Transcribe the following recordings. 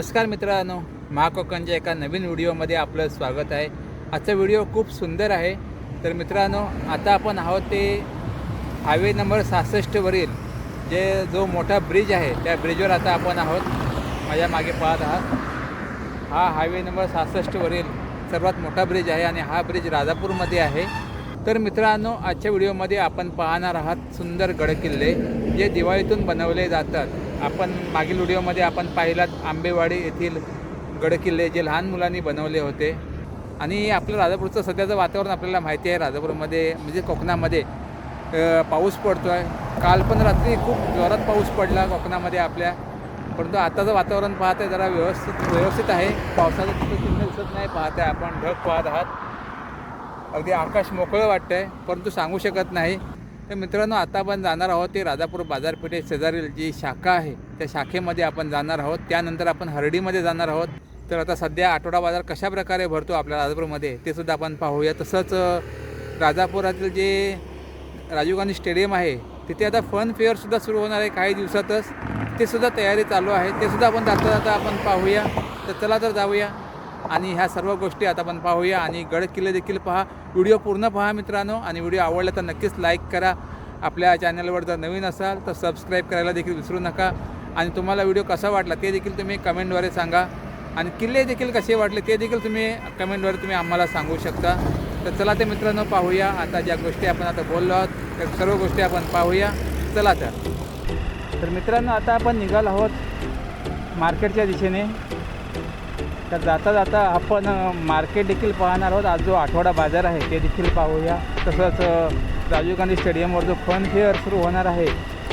नमस्कार मित्रांनो महाकोकणच्या एका नवीन व्हिडिओमध्ये आपलं स्वागत आहे. आजचा व्हिडिओ खूप सुंदर आहे. तर मित्रांनो आता आपण आहोत ते हायवे नंबर सहासष्टवरील जे जो मोठा ब्रिज आहे त्या ब्रिजवर आता आपण आहोत. माझ्या मागे पाहत आहात. हा हायवे नंबर सहासष्टवरील सर्वात मोठा ब्रिज आहे आणि हा ब्रिज राजापूरमध्ये आहे. तर मित्रांनो आजच्या व्हिडिओमध्ये आपण पाहणार आहात सुंदर गडकिल्ले जे दिवाळीतून बनवले जातात. आपण मागील व्हिडिओमध्ये आपण पाहिलात आंबेवाडी येथील गडकिल्ले जे लहान मुलांनी बनवले होते. आणि आपलं राजापूरचं सध्याचं वातावरण आपल्याला माहिती आहे. राजापूरमध्ये म्हणजे कोकणामध्ये पाऊस पडतो आहे काल पण रात्री खूप जोरात पाऊस पडला कोकणामध्ये आपल्या. परंतु आताचं वातावरण पाहत आहे जरा व्यवस्थित व्यवस्थित आहे. पावसाचं तिथं चिन्ह दिसत नाही. पाहत आहे आपण ढग पाहत आहात. अगदी आकाश मोकळं वाटतं आहे परंतु सांगू शकत नाही. तर मित्रांनो आता आपण जाणार आहोत ते राजापूर बाजारपेठे शेजारील जी शाखा आहे त्या शाखेमध्ये आपण जाणार आहोत. त्यानंतर आपण हर्डीमध्ये जाणार आहोत. तर आता सध्या आठवडा बाजार कशा प्रकारे भरतो आपल्या राजापूरमध्ये ते सुद्धा आपण पाहूया. तसंच राजापुरातील जे राजीव गांधी स्टेडियम आहे तिथे आता फन फेअरसुद्धा सुरू होणार आहे काही दिवसातच. ते सुद्धा तयारी चालू आहे. ते सुद्धा आपण जाता जाता आपण पाहूया. तर चला तर जाऊया. आणि ह्या सर्व गोष्टी आता आपण पाहूया आणि गड किल्ले देखील पहा. व्हिडिओ पूर्ण पहा मित्रांनो आणि व्हिडिओ आवडला तर नक्कीच लाईक करा. आपल्या चॅनलवर जर नवीन असाल तर सबस्क्राईब करायला देखील विसरू नका. आणि तुम्हाला व्हिडिओ कसा वाटला ते देखील तुम्ही कमेंटद्वारे सांगा. आणि किल्ले देखील कसे वाटले ते देखील तुम्ही कमेंटद्वारे तुम्ही आम्हाला सांगू शकता. तर चला ते मित्रांनो पाहूया. आता ज्या गोष्टी आपण आता बोललो आहोत त्या सर्व गोष्टी आपण पाहूया. चला तर. तर मित्रांनो आता आपण निघालो आहोत मार्केटच्या दिशेने. तर जाता जाता आपण मार्केट देखील पाहणार आहोत. आज जो आठवडा बाजार आहे ते देखील पाहूया. तसंच राजीव गांधी स्टेडियमवर जो फन फेअर सुरू होणार आहे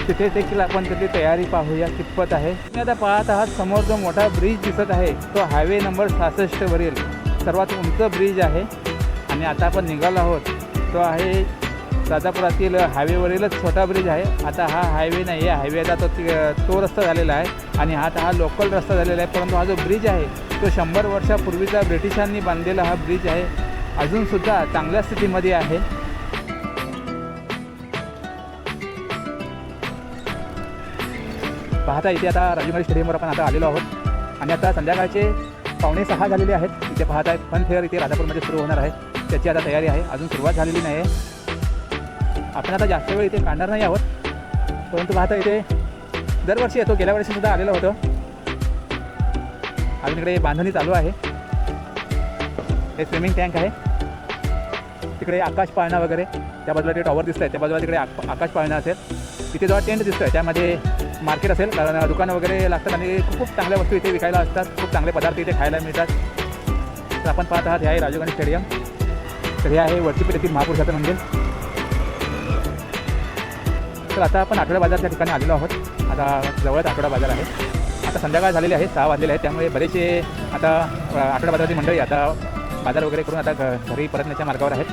तिथे देखील आपण त्याची तयारी पाहूया. कितपत आहे. तुम्ही आता पाहत आहात समोर जो मोठा ब्रिज दिसत आहे तो हायवे नंबर सहासष्टवरील. सर्वात उंच ब्रिज आहे. आणि आता आपण निघालो आहोत. तो आहे राजापुरातील हायवेवरीलच छोटा ब्रिज आहे. आता हा हायवे नाही आहे हायवे आता तो तो रस्ता झालेला आहे. आणि आता हा लोकल रस्ता झालेला आहे. परंतु हा जो ब्रिज आहे तो शंभर वर्षापूर्वीचा ब्रिटिशांनी बांधलेला हा ब्रिज आहे. अजूनसुद्धा चांगल्या स्थितीमध्ये आहे. पाहता इथे आता राजीव स्टेडियमवर आपण आता आलेलो आहोत. आणि आता संध्याकाळचे पावणे सहा झालेले आहेत. इथे पाहत आहे फन फेअर इथे राजापूरमध्ये सुरू होणार आहे. त्याची आता तयारी आहे. अजून सुरुवात झालेली नाही आहे. आपण आता जास्त वेळ इथे काढणार नाही आहोत. परंतु पाहता इथे दरवर्षी येतो. गेल्या वर्षीसुद्धा आलेलो होतो. अजून इकडे बांधणी चालू आहे. हे स्विमिंग टँक आहे. तिकडे आकाश पाळणा वगैरे त्या बाजूला ते टॉवर दिसत आहे त्या बाजूला तिकडे आक- आकाश पाळणा असेल. तिथे जेव्हा टेंट दिसतं आहे त्यामध्ये मार्केट असेल. कारण दुकानं वगैरे लागतात आणि खूप चांगल्या वस्तू इथे विकायला असतात. खूप चांगले पदार्थ इथे खायला मिळतात. तर आपण पाहत आहात हे आहे राजीव गांधी स्टेडियम तर हे आहे वरतीपेठ येथील महापुरुषाचं मंदिर. तर आता आपण आठवडा बाजारच्या ठिकाणी आलेलो आहोत. आता जवळच आठवडा बाजार आहे. आता संध्याकाळ झालेली आहे सहा वाजलेले आहेत. त्यामुळे बरेचसे आता अ, आठवडा बाजाराची मंडळी आता बाजार वगैरे करून आता घरी परतण्याच्या मार्गावर आहेत.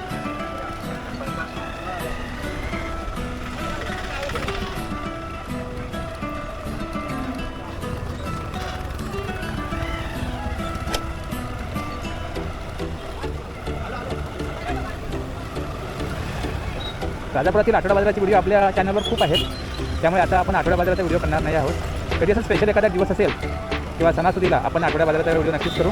राजापुरातील आठवडा बाजाराचे व्हिडिओ आपल्या चॅनलवर खूप आहेत. त्यामुळे आता आपण आठवडा बाजाराचा व्हिडिओ करणार नाही आहोत. कधी असं स्पेशल एखादा दिवस असेल किंवा सणासुदीला आपण आठवड्या बाजाराचा व्हिडिओ नक्कीच करू?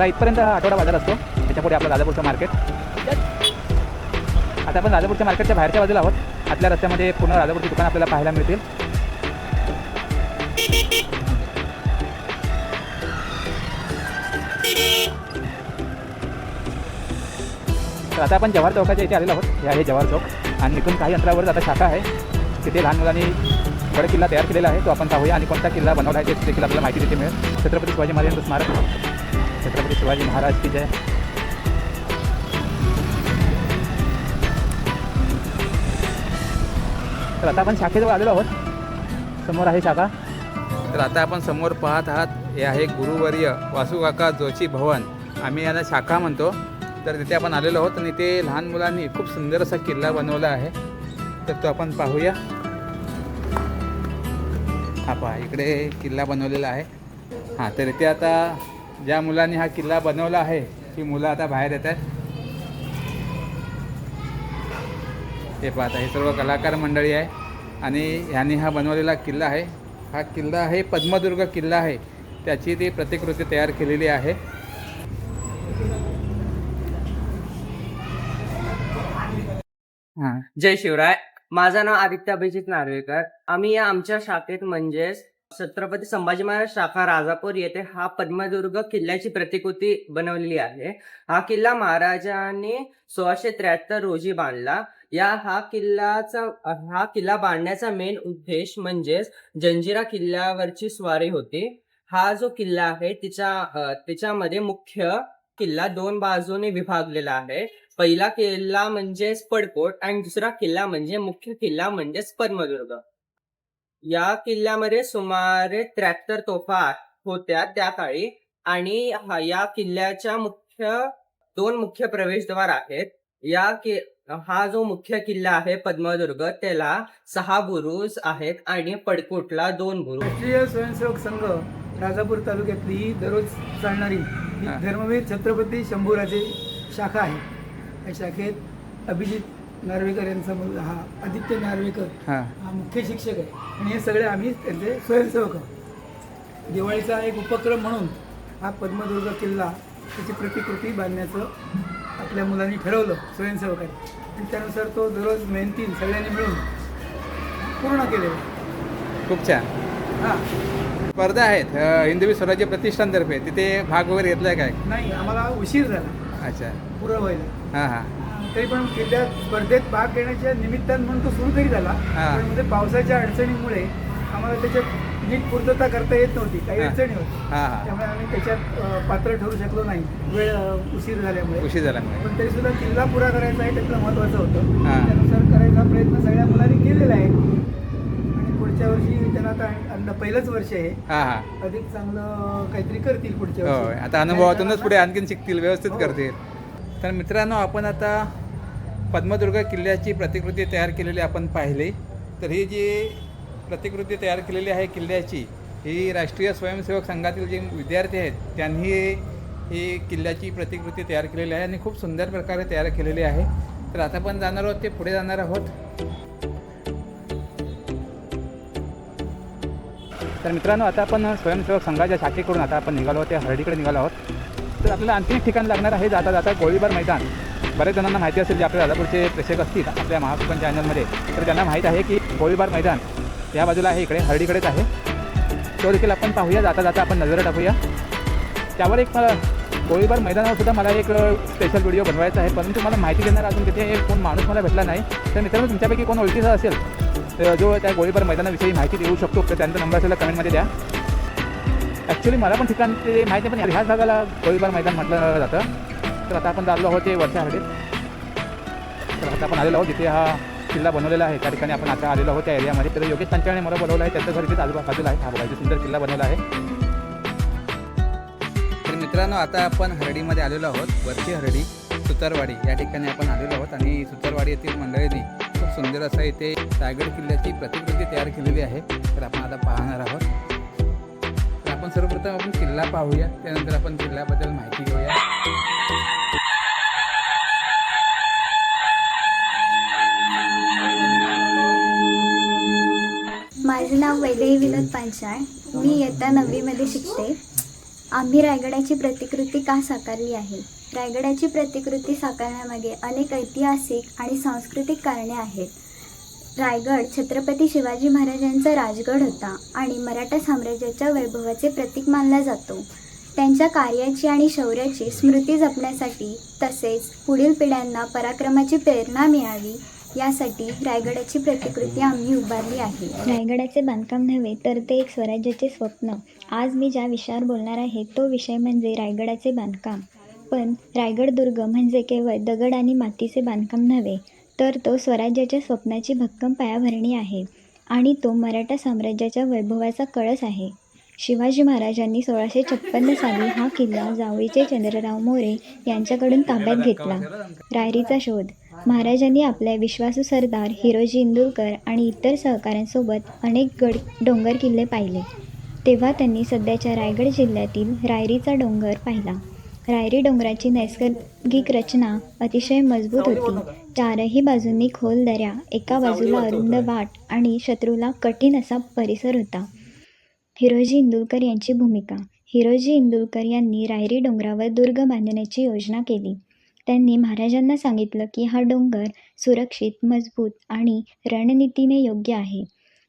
त्याला इथपर्यंत हा आठवडा बाजार असतो. त्याच्यापुढे आपलं राजापूरचं मार्केट. आता आपण राजापूरच्या मार्केटच्या बाहेरच्या बाजूला आहोत. आतल्या रस्त्यामध्ये पूर्ण राजापूरची दुकान आपल्याला पाहायला मिळतील. तर आता आपण जव्हार चौकाच्या इथे आलेलो आहोत. हे आहे जव्हार चौक. आणि इथून काही अंतरावर आता शाखा आहे. तिथे लहान मुलांनी गड किल्ला तयार केलेला आहे. तो आपण पाहूया. आणि कोणता किल्ला बनवला आहे ते देखील आपल्याला माहिती तिथे मिळेल. छत्रपती शिवाजी महाराजांचं स्मारक. छत्रपती शिवाजी महाराज की जय. तर आता आपण शाखेजवळ आलेलो आहोत. समोर आहे शाखा. तर आता आपण समोर पाहत आहात हे आहे गुरुवर्य वासुकाका जोशी भवन. आम्ही याला शाखा म्हणतो. तर तिथे आपण आलेलो आहोत आणि ते लहान मुलांनी खूप सुंदर असा किल्ला बनवला आहे. तर तो आपण पाहूया. हा पहा इकडे किल्ला बनवलेला आहे. हां तर इथे आता ज्या मुलांनी हा किल्ला बनवला आहे ती मुलं आता बाहेर येत आहेत. हे पाहता हे सर्व कलाकार मंडळी आहे. आणि ह्यांनी हा बनवलेला किल्ला आहे. हा किल्ला आहे पद्मदुर्ग किल्ला आहे. त्याची ती प्रतिकृती तयार केलेली आहे. हां जय शिवराय. माझं नाव आदित्य अभिजित नार्वेकर. आम्ही या आमच्या शाखेत म्हणजेच छत्रपती संभाजी महाराज शाखा राजापूर येथे हा पद्मदुर्ग किल्ल्याची प्रतिकृती बनवलेली आहे. हा किल्ला महाराजांनी सोळाशे त्र्याहत्तर रोजी बांधला. या हा किल्ल्याचा हा किल्ला बांधण्याचा मेन उद्देश म्हणजेच जंजिरा किल्ल्यावरची स्वारी होती. हा जो किल्ला आहे तिच्या तिच्यामध्ये मुख्य किल्ला दोन बाजूने विभागलेला आहे. पहिला किल्ला म्हणजेच पडकोट आणि दुसरा किल्ला म्हणजे मुख्य किल्ला म्हणजेच पद्मदुर्ग. या किल्ल्यामध्ये सुमारे त्र्याहत्तर तोफा होत्या त्या काळी. आणि हा- या किल्ल्याच्या मुख्य दोन मुख्य प्रवेशद्वार आहेत. या कि हा जो मुख्य किल्ला आहे पद्मदुर्ग त्याला सहा बुरुज आहेत आणि पडकोटला दोन बुरुज. राष्ट्रीय स्वयंसेवक संघ राजापूर तालुक्यातली ही दररोज चालणारी ही. धर्मवीर छत्रपती शंभूराजे शाखा आहे. या शाखेत अभिजित नार्वेकर यांचा मुलगा हा आदित्य नार्वेकर हां. हा मुख्य शिक्षक आहे. आणि हे सगळे आम्ही त्यांचे स्वयंसेवक आहोत. दिवाळीचा एक उपक्रम म्हणून हा पद्मदुर्ग किल्ला त्याची प्रतिकृती बांधण्याचं आपल्या मुलांनी ठरवलं स्वयंसेवकांनी आणि त्यानुसार तो दररोज मेहनतीन सगळ्यांनी मिळून पूर्ण केलेला. खूप छान. हां. स्पर्धा आहेत अ, हिंदवी स्वराज्य प्रतिष्ठानतर्फे. तिथे भाग वगैरे घेतलाय काय? नाही आम्हाला उशीर झाला. अच्छा. पुरं व्हायला. हां हां. तरी पण किल्ल्यात स्पर्धेत भाग घेण्याच्या निमित्तानं म्हणून तो सुरू तरी झाला. हा. पण म्हणजे पावसाच्या अडचणीमुळे आम्हाला त्याच्यात नीट पूर्तता करता येत नव्हती. काही हा. अडचणी होती हां हां. त्यामुळे आम्ही त्याच्यात अ, पात्र ठरू शकलो नाही. वेळ अ, उशीर झाल्यामुळे. उशीर झाला पण तरी सुद्धा किल्ला पुरा करायचा आहे त्यातलं महत्त्वाचं होतं. हा. त्यानुसार करायचा प्रयत्न सगळ्या मुलांनी केलेला आहे. आणि पुढच्या वर्षी त्यांना आता अन- पहिलंच वर्ष आहे. हां हां. अधिक चांगलं काहीतरी करतील पुढच्या वर्षी. आता अनुभवातूनच पुढे आणखीन शिकतील व्यवस्थित हो. करतील. तर मित्रांनो आपण आता पद्मदुर्ग किल्ल्याची प्रतिकृती तयार केलेली आपण पाहिली. तर ही जी प्रतिकृती तयार केलेली आहे किल्ल्याची ही राष्ट्रीय स्वयंसेवक संघातील जे विद्यार्थी आहेत त्यांनी ही किल्ल्याची प्रतिकृती तयार केलेली आहे आणि खूप सुंदर प्रकारे तयार केलेली आहे. तर आता पण जाणार आहोत ते पुढे जाणार आहोत. तर मित्रांनो आता आपण स्वयंसेवक संघाच्या शाखेकडून आता आपण निघालो आहोत त्या हर्डीकडे निघालो आहोत. तर आपल्याला आणखी एक ठिकाण लागणार आहे जाता जाता गोळीबार मैदान. बऱ्याच जणांना माहिती असेल जे आपल्या राजापूरचे प्रेक्षक असतील आपल्या महाकोकण चॅनलमध्ये. तर त्यांना माहीत आहे की गोळीबार मैदान या बाजूला आहे इकडे हर्डीकडेच आहे. तो देखील आपण पाहूया जाता जाता आपण नजर टाकूया. त्यावर एक मला गोळीबार मैदानावर सुद्धा मला एक स्पेशल व्हिडिओ बनवायचा आहे. परंतु मला माहिती देणार अजून तिथे कोण माणूस मला भेटला नाही. तर मित्रांनो तुमच्यापैकी कोण ओळखीचा असेल तर जो त्या गोळीबार मैदानाविषयी माहिती देऊ शकतो तर त्यांचा नंबर असेल कमेंटमध्ये द्या. ॲक्च्युली मला पण ठिकाण ते माहिती पण ह्याच भागाला गोळीबार मैदान म्हटलं जातं. तर आता आपण चाललो आहोत ते वरच्या हरडीत तर आता आपण आलेलो आहोत जिथे हा किल्ला बनवलेला आहे. त्या ठिकाणी आपण आता आलेलो आहोत त्या एरियामध्ये तर योगेश पंचाने मला बोलवलं आहे त्याचं घर इथेच आजूबाजूला आहे. हा बघा सुंदर किल्ला बनवला आहे. तर मित्रांनो आता आपण हरडीमध्ये आलेलो आहोत. वरची हरडी सुतारवाडी. या ठिकाणी आपण आलेलो आहोत आणि सुतारवाडी येथील मंडळींनी खूप सुंदर असं इथे रायगड किल्ल्याची प्रतिकृती तयार केलेली आहे. तर आपण आता पाहणार आहोत. आपण सर्वप्रथम आपण किल्ला पाहूया. त्यानंतर आपण किल्ल्याबद्दल माहिती घेऊया. माझं नाव वैदेही विनोद पांचाळ. मी इयत्ता नववीमध्ये शिकते. आम्ही रायगडाची प्रतिकृती का साकारली आहे? रायगडाची प्रतिकृती साकारण्यामागे अनेक ऐतिहासिक आणि सांस्कृतिक कारणे आहेत. रायगड छत्रपती शिवाजी महाराजांचा राजगड होता आणि मराठा साम्राज्याच्या वैभवाचे प्रतीक मानला जातो. त्यांच्या कार्याची आणि शौर्याची स्मृती जपण्यासाठी तसेच पुढील पिढ्यांना पराक्रमाची प्रेरणा मिळावी यासाठी रायगडाची प्रतिकृती आम्ही उभारली आहे. रायगडाचे बांधकाम नव्हे तर ते एक स्वराज्याचे स्वप्न. आज मी ज्या विषयावर बोलणार आहे तो विषय म्हणजे रायगडाचे बांधकाम. पण रायगड दुर्ग म्हणजे केवळ दगड आणि मातीचे बांधकाम नव्हे तर तो स्वराज्याच्या स्वप्नाची भक्कम पायाभरणी आहे आणि तो मराठा साम्राज्याच्या वैभवाचा कळस आहे. शिवाजी महाराजांनी सोळाशे छप्पन्न साली हा किल्ला जावळीचे चंद्रराव मोरे यांच्याकडून ताब्यात घेतला. रायरीचा शोध. महाराजांनी आपल्या विश्वासू सरदार हिरोजी इंदुरकर आणि इतर सहकाऱ्यांसोबत अनेक गड डोंगर किल्ले पाहिले. तेव्हा त्यांनी सध्याच्या रायगड जिल्ह्यातील रायरीचा डोंगर पाहिला. रायरी डोंगराची नैसर्गिक रचना अतिशय मजबूत होती. चारही बाजूंनी खोल दऱ्या एका बाजूला अरुंद वाट आणि शत्रूला कठीण असा परिसर होता. हिरोजी इंदुरकर यांची भूमिका. हिरोजी इंदुरकर यांनी रायरी डोंगरावर दुर्ग बांधण्याची योजना केली. त्यांनी महाराजांना सांगितलं की हा डोंगर सुरक्षित मजबूत आणि रणनीतीने योग्य आहे.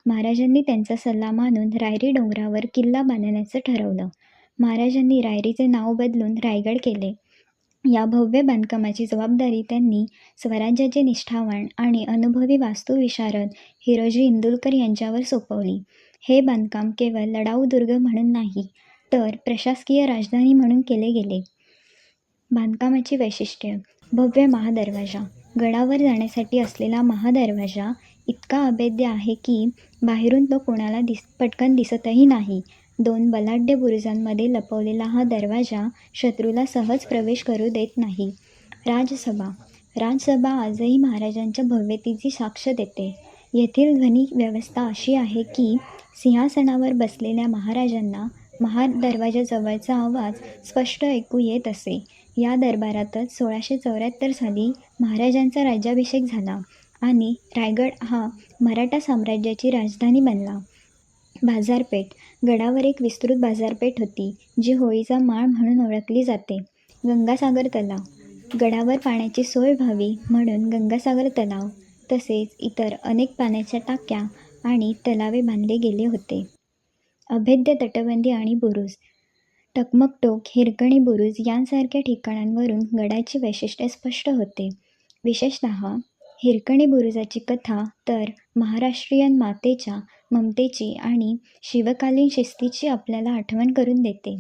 महाराजांनी त्यांचा सल्ला मानून रायरी डोंगरावर किल्ला बांधण्याचं ठरवलं. महाराजांनी रायरीचे नाव बदलून रायगड केले. या भव्य बांधकामाची जबाबदारी त्यांनी स्वराज्याचे निष्ठावान आणि अनुभवी वास्तुविशारद हिरोजी इंदुलकर यांच्यावर सोपवली. हे बांधकाम केवळ लढाऊ दुर्ग म्हणून नाही तर प्रशासकीय राजधानी म्हणून केले गेले. बांधकामाची वैशिष्ट्य. भव्य महादरवाजा. गडावर जाण्यासाठी असलेला महादरवाजा इतका अभेद्य आहे की बाहेरून तो कोणाला दिस पटकन दिसतही नाही. दोन बलाढ्य बुरुजांमध्ये लपवलेला हा दरवाजा शत्रूला सहज प्रवेश करू देत नाही. राजसभा. राजसभा आजही महाराजांच्या भव्यतेची साक्ष देते. येथील ध्वनी व्यवस्था अशी आहे की सिंहासनावर बसलेल्या महाराजांना महादरवाजाजवळचा आवाज स्पष्ट ऐकू येत असे. या दरबारातच सोळाशे चौऱ्याहत्तर साली महाराजांचा राज्याभिषेक झाला आणि रायगड हा मराठा साम्राज्याची राजधानी बनला. बाजारपेठ. गडावर एक विस्तृत बाजारपेठ होती जी होळीचा माळ म्हणून ओळखली जाते. गंगासागर तलाव. गडावर पाण्याची सोय व्हावी म्हणून गंगासागर तलाव तसेच इतर अनेक पाण्याच्या टाक्या आणि तलावे बांधले गेले होते. अभेद्य तटबंदी आणि बुरुज. टकमकटोक हिरकणी बुरुज यांसारख्या ठिकाणांवरून गडाची वैशिष्ट्ये स्पष्ट होते. विशेषतः हिरकणी बुरुजाची कथा तर महाराष्ट्रीयन मातेच्या ममतेची आणि शिवकालीन शिस्तीची आपल्याला आठवण करून देते.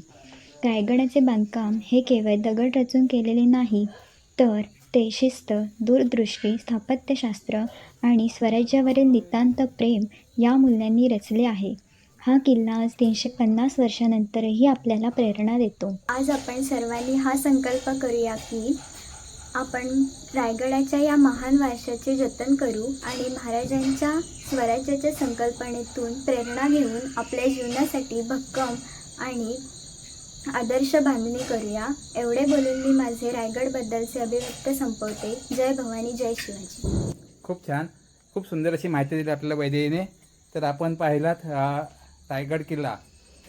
रायगडाचे बांधकाम हे केवळ दगड रचून केलेले नाही तर ते शिस्त दूरदृष्टी स्थापत्यशास्त्र आणि स्वराज्यावरील नितांत प्रेम या मूल्यांनी रचले आहे. हा किल्ला आज तीनशे पन्नास वर्षानंतरही आपल्याला प्रेरणा देतो. आज आपण सर्वांनी हा संकल्प करूया की आपण रायगडाच्या या महान वारशाचे जतन करू आणि महाराजांच्या स्वराज्याच्या संकल्पनेतून प्रेरणा घेऊन आपल्या जीवनासाठी भक्कम आणि आदर्श बांधणी करूया. एवढे बोलून मी माझे रायगडबद्दलचे अभिव्यक्त संपवते. जय भवानी जय शिवाजी. खूप छान. खूप सुंदर अशी माहिती दिली आपल्याला वैदेहीने. तर आपण पाहिलात हा रायगड किल्ला.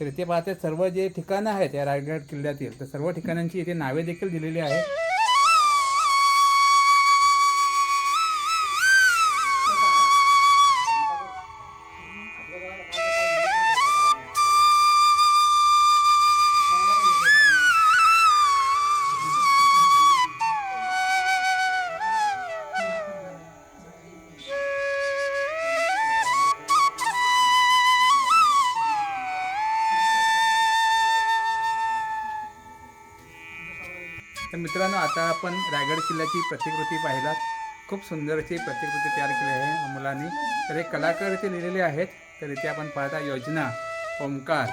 तर इथे पाहते सर्व जे ठिकाणं आहेत या रायगड किल्ल्यातील तर सर्व ठिकाणांची इथे नावे देखील दिलेली आहेत. तर मित्रांनो आता आपण रायगड किल्ल्याची प्रतिकृती पाहिलात. खूप सुंदर अशी प्रतिकृती तयार केली आहे मुलांनी. तर हे कलाकार इथे लिहिलेले आहेत. तर इथे आपण पाहता योजना ओंकार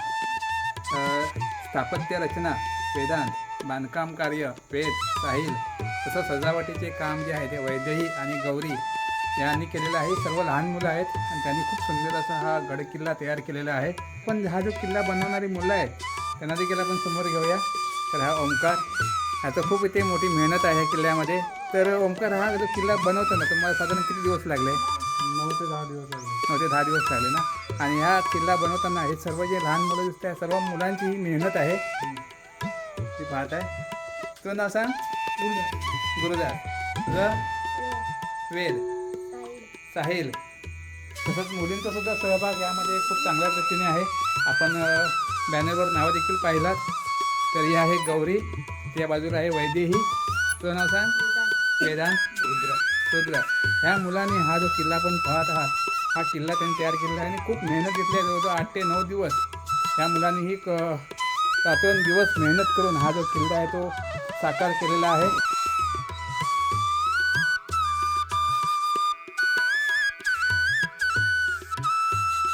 स्थापत्य रचना वेदांत बांधकाम कार्य वेद साहिल तसं सजावटीचे काम जे आहे ते वैद्यही आणि गौरी यांनी केलेलं आहे. सर्व लहान मुलं आहेत आणि त्यांनी खूप सुंदर असा हा गड किल्ला तयार केलेला आहे. पण हा जो किल्ला बनवणारी मुलं आहेत त्यांना देखील आपण समोर घेऊया. तर हा ओंकार ह्याचं खूप इथे मोठी मेहनत आहे किल्ल्यामध्ये. तर ओंकार हा जो किल्ला बनवताना तुम्हाला साधारण किती दिवस लागले? नऊ ते दहा दिवस लागले. नऊ ते दहा दिवस लागले ना? आणि हा किल्ला बनवताना हे सर्व जे लहान मुलं दिसत आहे सर्व मुलांची ही मेहनत आहे. ती पाहत आहे तुझं नाव सांग? गुरुदास. तुझं? वेद. साहिल. तसंच मुलींचा सुद्धा सहभाग यामध्ये खूप चांगल्या पद्धतीने आहे. आपण बॅनरवर नावं देखील पाहिलात. तर ही आहे गौरी. त्या बाजूला आहे वैदेही तुझं नाव सांग. वेदांत रुद्र. रुद्र. ह्या मुलांनी हा जो किल्ला पण पाहत आहात हा किल्ला त्यांनी तयार केलेला आहे आणि खूप मेहनत घेतली जवळजवळ आठ ते नऊ दिवस ह्या मुलांनी ही क रात्रंदिवस मेहनत करून हा जो किल्ला आहे तो साकार केलेला आहे.